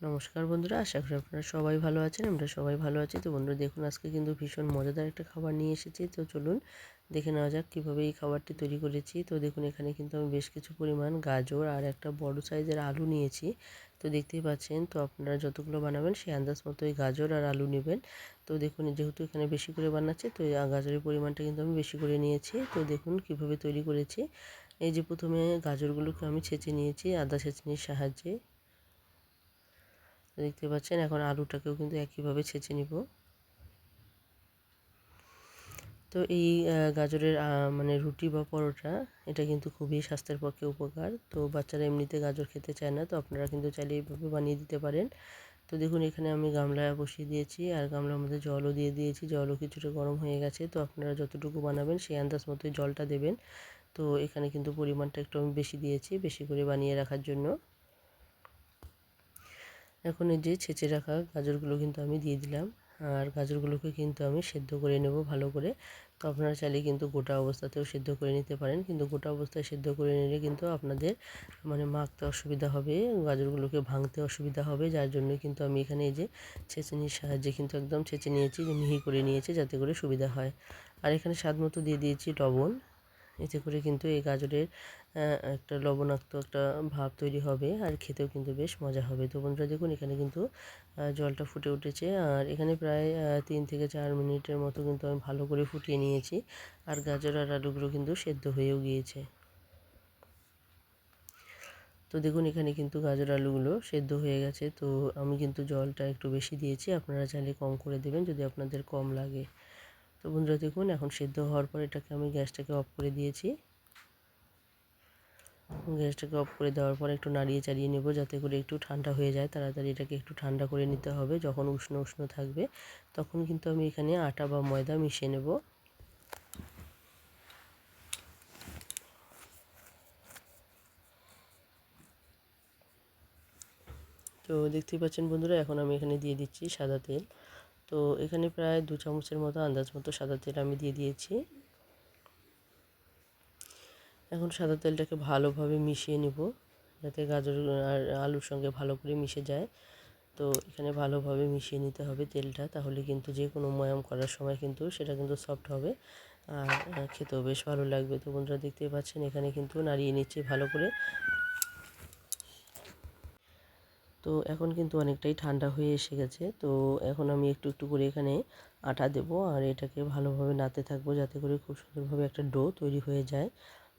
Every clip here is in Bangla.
নমস্কার বন্ধুরা, আশা করি আপনারা সবাই ভালো আছেন, আমরা সবাই ভালো আছি। তো বন্ধুরা, দেখুন, আজকে কিন্তু ভীষণ মজাদার একটা খাবার নিয়ে এসেছি। তো চলুন, দেখে নেওয়া যাক কীভাবে এই খাবারটি তৈরি করেছি। তো দেখুন, এখানে কিন্তু আমি বেশ কিছু পরিমাণ গাজর আর একটা বড় সাইজের আলু নিয়েছি। তো দেখতেই পাচ্ছেন, তো আপনারা যতগুলো বানাবেন, সেই আন্দাজ মতো এই গাজর আর আলু নেবেন। তো দেখুন যেহেতু এখানে বেশি করে বানাচ্ছে, তো এই গাজরের পরিমাণটা কিন্তু আমি বেশি করে নিয়েছি। তো দেখুন, কীভাবে তৈরি করেছি। এই যে প্রথমে গাজরগুলোকে আমি ছেঁচে নিয়েছি, আদা ছেঁচনির সাহায্যে। দেখতে পাচ্ছেন এখন আলুটাকেও কিন্তু একইভাবে ছেঁচে নিব। তো এই গাজরের মানে রুটি বা পরোটা, এটা কিন্তু খুবই স্বাস্থ্যের পক্ষে উপকার। তো বাচ্চারা এমনিতে গাজর খেতে চায় না, তো আপনারা কিন্তু চাইলে এইভাবে বানিয়ে দিতে পারেন। তো দেখুন, এখানে আমি গামলায় বসিয়ে দিয়েছি, আর গামলার মধ্যে জলও দিয়ে দিয়েছি। জলও কিছুটা গরম হয়ে গেছে, তো আপনারা যতটুকু বানাবেন সেই আন্দাজ মতোই জলটা দেবেন। তো এখানে কিন্তু পরিমাণটা একটু আমি বেশি দিয়েছি, বেশি করে বানিয়ে রাখার জন্য। এখন এই যে ছেঁচে রাখা গাজরগুলো কিন্তু আমি দিয়ে দিলাম। আর গাজরগুলোকে কিন্তু আমি সেদ্ধ করে নেব ভালো করে। তো আপনারা চাইলে কিন্তু গোটা অবস্থাতেও সেদ্ধ করে নিতে পারেন। কিন্তু গোটা অবস্থায় সেদ্ধ করে নিলে কিন্তু আপনাদের মানে মাখতে অসুবিধা হবে, গাজরগুলোকে ভাঙতে অসুবিধা হবে। যার জন্য কিন্তু আমি এখানে এই যে ছেঁচেনির সাহায্যে কিন্তু একদম ছেঁচে নিয়েছি যে মিহি করে নিয়েছি যাতে করে সুবিধা হয়। আর এখানে স্বাদ মতো দিয়ে দিয়েছি লবণ। এতে করে কিন্তু এই গাজরের একটা লবণাক্ত একটা ভাব তৈরি হবে আর খেতেও কিন্তু বেশ মজা হবে। তো বন্ধুরা দেখুন, এখানে কিন্তু জলটা ফুটে উঠেছে আর এখানে প্রায় তিন থেকে চার মিনিটের মতো কিন্তু আমি ভালো করে ফুটিয়ে নিয়েছি আর গাজর আর আলুগুলো কিন্তু সেদ্ধ হয়েও গিয়েছে। তো দেখুন, এখানে কিন্তু গাজর আলুগুলো সেদ্ধ হয়ে গেছে। তো আমি কিন্তু জলটা একটু বেশি দিয়েছি, আপনারা চাইলে কম করে দেবেন যদি আপনাদের কম লাগে। তো বন্ধুরা দেখুন, এখন সেদ্ধ হওয়ার পর এটাকে আমি গ্যাসটাকে অফ করে দিয়েছি। গ্যাসটাকে অফ করে দেওয়ার পর একটু নাড়িয়ে চাড়িয়ে নেব, যাতে করে একটু ঠান্ডা হয়ে যায়। তাড়াতাড়ি এটাকে একটু ঠান্ডা করে নিতে হবে। যখন উষ্ণ উষ্ণ থাকবে, তখন কিন্তু আমি এখানে আটা বা ময়দা মিশিয়ে নেব। তো দেখতেই পাচ্ছেন বন্ধুরা, এখন আমি এখানে দিয়ে দিচ্ছি সাদা তেল। তো এখানে প্রায় দু চামচের মতো আন্দাজ মতো সাদা তেল আমি দিয়ে দিয়েছি। এখন সাদা তেলটাকে ভালোভাবে মিশিয়ে নিব যাতে গাজর আর আলুর সঙ্গে ভালো করে মিশে যায়। তো এখানে ভালোভাবে মিশিয়ে নিতে হবে তেলটা, তাহলে কিন্তু যে কোনো ময়াম করার সময় কিন্তু সেটা কিন্তু সফট হবে আর খেতেও বেশ ভালো লাগবে। তো বন্ধুরা দেখতেই পাচ্ছেন এখানে কিন্তু নাড়িয়ে নিচ্ছি ভালো করে। তো এখন কিন্তু অনেকটাই ঠান্ডা হয়ে এসে গেছে। তো এখন আমি একটু একটু করে এখানে আটা দেবো আর এটাকে ভালোভাবে নাতে থাকব যাতে করে খুব সুন্দরভাবে একটা ডো তৈরি হয়ে যায়।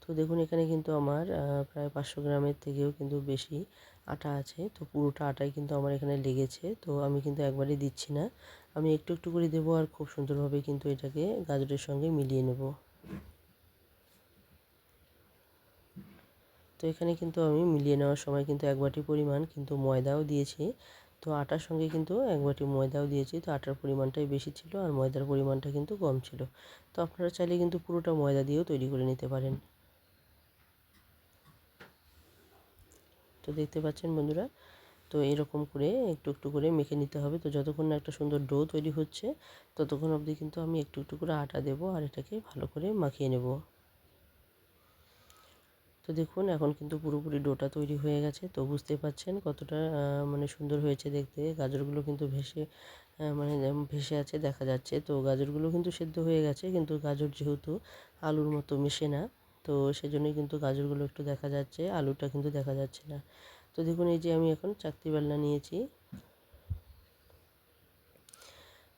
তো দেখুন এখানে কিন্তু আমার প্রায় পাঁচশো গ্রামের থেকেও কিন্তু বেশি আটা আছে। তো পুরোটা আটাই কিন্তু আমার এখানে লেগেছে। তো আমি কিন্তু একবারই দিচ্ছি না। আমি একটু একটু করে দেবো আর খুব সুন্দরভাবে কিন্তু এটাকে গাজরের সঙ্গে মিলিয়ে নেব। তো এখানে কিন্তু আমি মিলিয়ে নেওয়ার সময় কিন্তু এক বাটি পরিমাণ কিন্তু ময়দাও দিয়েছি। তো আটার সঙ্গে কিন্তু এক বাটি ময়দাও দিয়েছি। তো আটার পরিমাণটাই বেশি ছিল আর ময়দার পরিমাণটা কিন্তু কম ছিল। তো আপনারা চাইলে কিন্তু পুরোটা ময়দা দিয়েও তৈরি করে নিতে পারেন। তো দেখতে পাচ্ছেন বন্ধুরা, তো এরকম করে একটু একটু করে মেখে নিতে হবে। তো যতক্ষণ না একটা সুন্দর ডো তৈরি হচ্ছে, ততক্ষণ অবধি কিন্তু আমি একটু একটু করে আটা দেবো আর এটাকে ভালো করে মাখিয়ে নেব। তো দেখুন, এখন কিন্তু পুরোপুরি ডোটা তৈরি হয়ে গেছে। তো বুঝতে পাচ্ছেন কতটা মানে সুন্দর হয়েছে দেখতে। গাজরগুলো কিন্তু ভেসে মানে ভেসে আছে, দেখা যাচ্ছে। তো গাজরগুলো কিন্তু সেদ্ধ হয়ে গেছে, কিন্তু গাজর যেহেতু আলুর মতো মেশে না, তো সেজন্যই কিন্তু গাজরগুলো একটু দেখা যাচ্ছে, আলুটা কিন্তু দেখা যাচ্ছে না। তো দেখুন, এই যে আমি এখন চাকতি বেলনা নিয়েছি।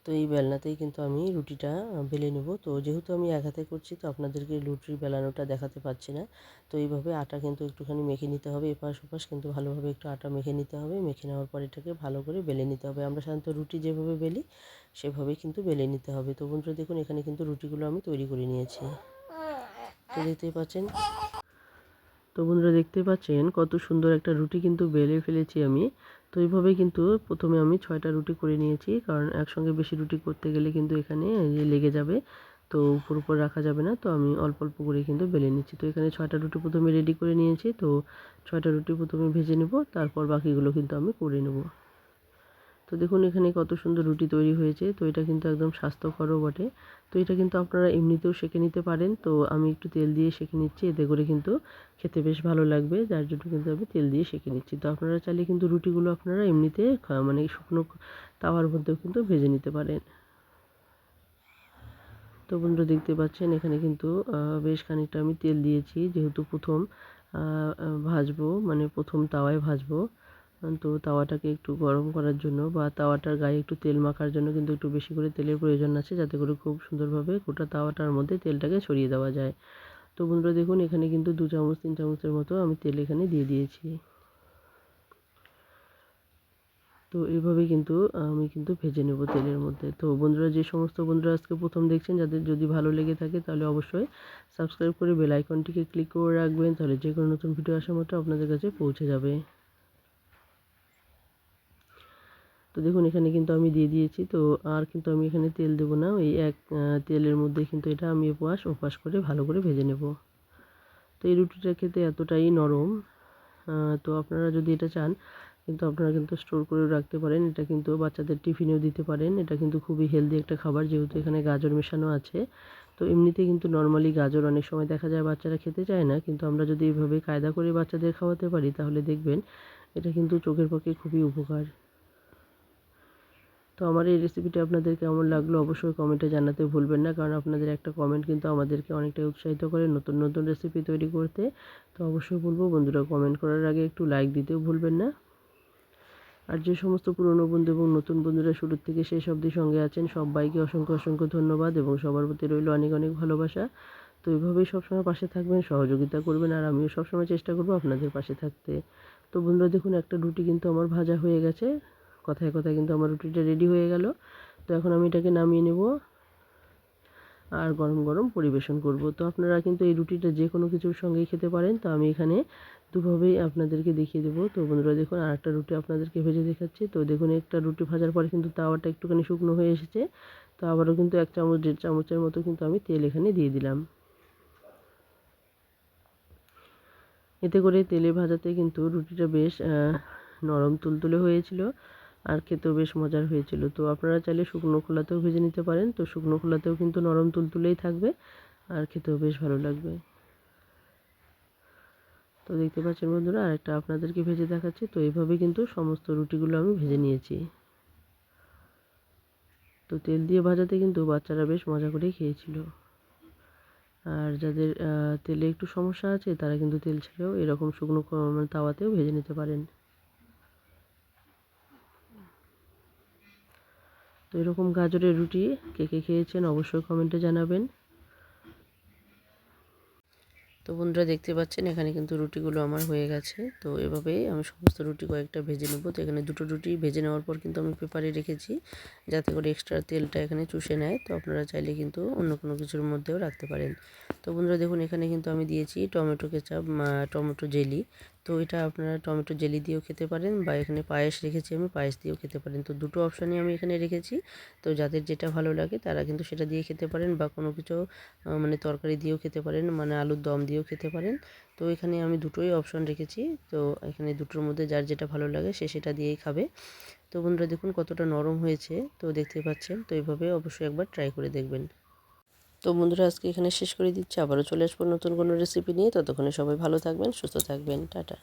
তো এই বেলনাতেই কিন্তু আমি রুটিটা বেলে নেব। তো যেহেতু আমি এক হাতে করছি, তো আপনাদেরকে রুটির বেলানোটা দেখাতে পাচ্ছি না। তো এইভাবে আটা কিন্তু একটুখানি মেখে নিতে হবে এপাশ ওপাশ, কিন্তু ভালোভাবে একটু আটা মেখে নিতে হবে। মেখে নেওয়ার পর এটাকে ভালো করে বেলে নিতে হবে। আমরা সাধারণত রুটি যেভাবে বেলি, সেভাবেই কিন্তু বেলে নিতে হবে। তো বন্ধুরা দেখুন, এখানে কিন্তু রুটিগুলো আমি তৈরি করে নিয়েছি। তো দেখতেই পাচ্ছেন? তো বন্ধুরা দেখতে পাচ্ছেন, কত সুন্দর একটা রুটি কিন্তু বেলে ফেলেছি আমি। তো এইভাবে কিন্তু প্রথমে আমি ছয়টা রুটি করে নিয়েছি, কারণ একসঙ্গে বেশি রুটি করতে গেলে কিন্তু এখানে লেগে যাবে, তো উপর উপর রাখা যাবে না, তো আমি অল্প অল্প করে কিন্তু বেলে নিচ্ছি। তো এখানে ছয়টা রুটি প্রথমে রেডি করে নিয়েছি, তো ছয়টা রুটি প্রথমে ভেজে নেব, তারপর বাকিগুলো কিন্তু আমি করে নেব। তো দেখুন এখানে কত সুন্দর রুটি তৈরি হয়েছে। তো এটা কিন্তু একদম স্বাস্থ্যকরও বটে। তো এটা কিন্তু আপনারা এমনিতেও সেঁকে নিতে পারেন। তো আমি একটু তেল দিয়ে সেঁকে নিচ্ছি। এতে করে কিন্তু খেতে বেশ ভালো লাগবে। যার জন্য কিন্তু আমি তেল দিয়ে সেঁকে নিচ্ছি। তো আপনারা চাইলে কিন্তু রুটিগুলো আপনারা এমনিতে মানে শুকনো তাওয়ার মধ্যেও কিন্তু ভেজে নিতে পারেন। তো বন্ধুরা দেখতে পাচ্ছেন, এখানে কিন্তু বেশ খানিকটা আমি তেল দিয়েছি। যেহেতু প্রথম ভাজবো মানে প্রথম তাওয়ায় ভাজবো। তো তাওয়াটাকে একটু গরম করার জন্য বা তাওয়াটার গায়ে একটু তেল মাখার জন্য কিন্তু একটু বেশি করে তেলের প্রয়োজন আছে যাতে করে খুব সুন্দরভাবে গোটা তাওয়াটার মধ্যে তেলটাকে ছড়িয়ে দেওয়া যায়। তো বন্ধুরা দেখুন, এখানে কিন্তু দু চামচ, তিন চামচের মতো আমি তেল এখানে দিয়ে দিয়েছি। তো এইভাবে কিন্তু আমি কিন্তু ভেজে নেব তেলের মধ্যে। তো বন্ধুরা, যে সমস্ত বন্ধুরা আজকে প্রথম দেখছেন, যাদের যদি ভালো লেগে থাকে তাহলে অবশ্যই সাবস্ক্রাইব করে বেল আইকনটিকে ক্লিক করে রাখবেন, তাহলে যে কোনো নতুন ভিডিও আসা মাত্র আপনাদের কাছে পৌঁছে যাবে। তো দেখুন, এখানে কিন্তু আমি দিয়ে দিয়েছি। তো আর কিন্তু আমি এখানে তেল দেবো না। ওই এক তেলের মধ্যে কিন্তু এটা আমি ওপাশ ওপাশ করে ভালো করে ভেজে নেব। তো এই রুটিটা খেতে এতটাই নরম। তো আপনারা যদি এটা চান, কিন্তু আপনারা কিন্তু স্টোর করেও রাখতে পারেন। এটা কিন্তু বাচ্চাদের টিফিনেও দিতে পারেন। এটা কিন্তু খুবই হেলদি একটা খাবার, যেহেতু এখানে গাজর মেশানো আছে। তো এমনিতে কিন্তু নর্মালি গাজর অনেক সময় দেখা যায় বাচ্চারা খেতে চায় না। কিন্তু আমরা যদি এইভাবে কায়দা করে বাচ্চাদের খাওয়াতে পারি, তাহলে দেখবেন এটা কিন্তু চোখের পক্ষে খুবই উপকার। তো আমার এই রেসিপিটা আপনাদের কেমন লাগল অবশ্যই কমেন্টে জানাতে ভুলবেন না। কারণ আপনাদের একটা কমেন্ট কিন্তু আমাদেরকে অনেকটাই উৎসাহিত করে নতুন নতুন রেসিপি তৈরি করতে। তো অবশ্যই বলব, বন্ধুরা কমেন্ট করার আগে একটু লাইক দিতেও ভুলবেন না। আর যে সমস্ত পুরনো বন্ধু এবং নতুন বন্ধুরা শুরুর থেকে শেষ অবধি সঙ্গে আছেন, সবাইকে অসংখ্য অসংখ্য ধন্যবাদ এবং সবার প্রতি রইল অনেক অনেক ভালোবাসা। তো এইভাবেই সবসময় পাশে থাকবেন, সহযোগিতা করবেন আর আমিও সবসময় চেষ্টা করব আপনাদের পাশে থাকতে। তো বন্ধুরা দেখুন, একটা রুটি কিন্তু আমার ভাজা হয়ে গেছে। কথায় কথায় কিন্তু আমার রুটিটা রেডি হয়ে গেল। তো এখন আমি এটাকে নামিয়ে নেব আর গরম গরম পরিবেশন করব। তো আপনারা কিন্তু এই রুটিটা যে কোনো কিছুর সঙ্গেই খেতে পারেন। তো আমি এখানে দুভাবেই আপনাদেরকে দেখিয়ে দেবো। তো বন্ধুরা দেখুন আর একটা রুটি আপনাদেরকে ভেজে দেখাচ্ছি। তো দেখুন, একটা রুটি ভাজার পরে কিন্তু তাওয়াটা একটুখানি শুকনো হয়ে এসেছে। তো আবারও কিন্তু এক চামচ, দেড় চামচের মতো কিন্তু আমি তেল এখানে দিয়ে দিলাম। এতে করে তেলে ভাজাতে কিন্তু রুটিটা বেশ নরম তুলতুলে হয়েছিল। আর খেতেও বেশ মজার হয়েছিল। তো আপনারা চাইলে শুকনো খোলাতেও ভেজে নিতে পারেন। তো শুকনো খোলাতেও কিন্তু নরম তুলতুলেই থাকবে আর খেতেও বেশ ভালো লাগবে। তো দেখতে পাচ্ছেন বন্ধুরা, আরেকটা আপনাদেরকে ভেজে দেখাচ্ছি। তো এইভাবে কিন্তু সমস্ত রুটিগুলো আমি ভেজে নিয়েছি। তো তেল দিয়ে ভাজাতে কিন্তু বাচ্চারা বেশ মজা করেই খেয়েছিল। আর যাদের তেলে একটু সমস্যা আছে, তারা কিন্তু তেল ছেড়েও এরকম শুকনো মানে তাওয়াতেও ভেজে নিতে পারেন। তো এরকম গাজরের রুটি কে কে খেয়েছেন অবশ্যই কমেন্টে জানাবেন। তো বন্ধুরা দেখতে পাচ্ছেন, এখানে কিন্তু রুটিগুলো আমার হয়ে গেছে। তো এভাবেই আমি সমস্ত রুটি কয়েকটা ভেজে নেব। তো এখানে দুটো রুটি ভেজে নেওয়ার পর কিন্তু আমি পেপারে রেখেছি, যাতে করে এক্সট্রা তেলটা এখানে চুষে নেয়। তো আপনারা চাইলে কিন্তু অন্য কোনো কিছুর মধ্যেও রাখতে পারেন। তো বন্ধুরা দেখুন, এখানে কিন্তু আমি দিয়েছি টমেটো কেচাপ টমেটো জেলি। তো এটা আপনারা টমেটো জেলি দিয়েও খেতে পারেন বা এখানে পায়েস রেখেছি আমি, পায়েস দিয়েও খেতে পারেন। তো দুটো অপশানই আমি এখানে রেখেছি। তো যাদের যেটা ভালো লাগে তারা কিন্তু সেটা দিয়ে খেতে পারেন বা কোনো কিছু মানে তরকারি দিয়েও খেতে পারেন মানে আলুর দম দিয়েও খেতে পারেন। তো এখানে আমি দুটোই অপশান রেখেছি। তো এখানে দুটোর মধ্যে যার যেটা ভালো লাগে সে সেটা দিয়েই খাবে। তো বন্ধুরা দেখুন কতটা নরম হয়েছে, তো দেখতে পাচ্ছেন। তো এইভাবে অবশ্যই একবার ট্রাই করে দেখবেন। তো বন্ধুরা, আজকে এখানে শেষ করে দিচ্ছি। আবারও চলে আসব নতুন কোনো রেসিপি নিয়ে। ততক্ষণে সবাই ভালো থাকবেন, সুস্থ থাকবেন। টাটা।